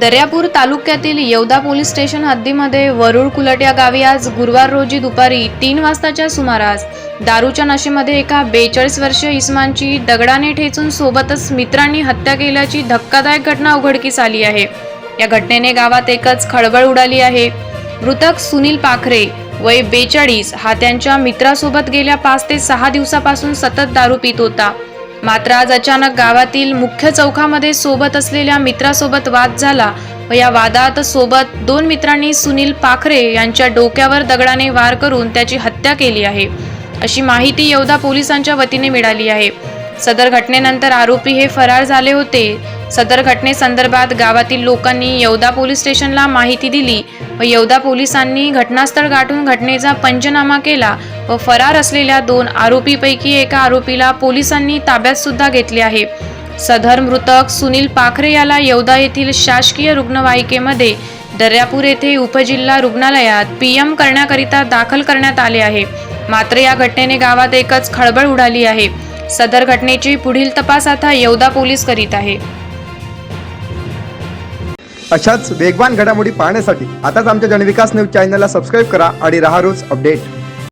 दर्यापूर तालुक्यातील Yevda police station हद्दीमध्ये Varul Kulat या गावी आज गुरुवार रोजी दुपारी तीन वाजताच्या सुमारास दारूच्या नशेमध्ये एका बेचाळीस वर्षीय इस्मानची दगडाने ठेचून सोबतच मित्रांनी हत्या केल्याची धक्कादायक घटना उघडकीस आली आहे. या घटनेने गावात एकच खळबळ उडाली आहे. मृतक सुनील पाखरे वय बेचाळीस हा त्यांच्या मित्रासोबत गेल्या पाच ते सहा दिवसापासून सतत दारू पित होता. मात्र आज अचानक गावातील मुख्य चौकामध्ये सोबत असलेल्या मित्रासोबत वाद झाला व या वादात सोबत दोन मित्रांनी सुनील पाखरे यांच्या डोक्यावर दगडाने वार करून त्याची हत्या केली आहे. अशी माहिती येवदा पोलिसांच्या वतीने मिळाली आहे. सदर घटनेनंतर आरोपी हे फरार झाले होते. सदर घटनेसंदर्भात गावातील लोकांनी येवदा पोलीस स्टेशनला माहिती दिली व येवदा पोलिसांनी घटनास्थळ गाठून घटनेचा पंचनामा केला व फरार असलेल्या दोन आरोपीपैकी एका आरोपीला पोलिसांनी ताब्यात सुद्धा घेतले आहे. सदर मृतक सुनील पाखरे याला येवदा येथील शासकीय रुग्णवाहिकेमध्ये दर्यापूर येथे उपजिल्हा रुग्णालयात पी एम करण्याकरिता दाखल करण्यात आले आहे. मात्र या घटनेने गावात एकच खळबळ उडाली आहे. सदर घटनेची पुढील तपास आता येवदा पोलीस करीत आहे. अशाच वेगवान घडामोडी पाहण्यासाठी आताच आमच्या जनविकास न्यूज चॅनलला सबस्क्राईब करा आणि रहा रोज अपडेट.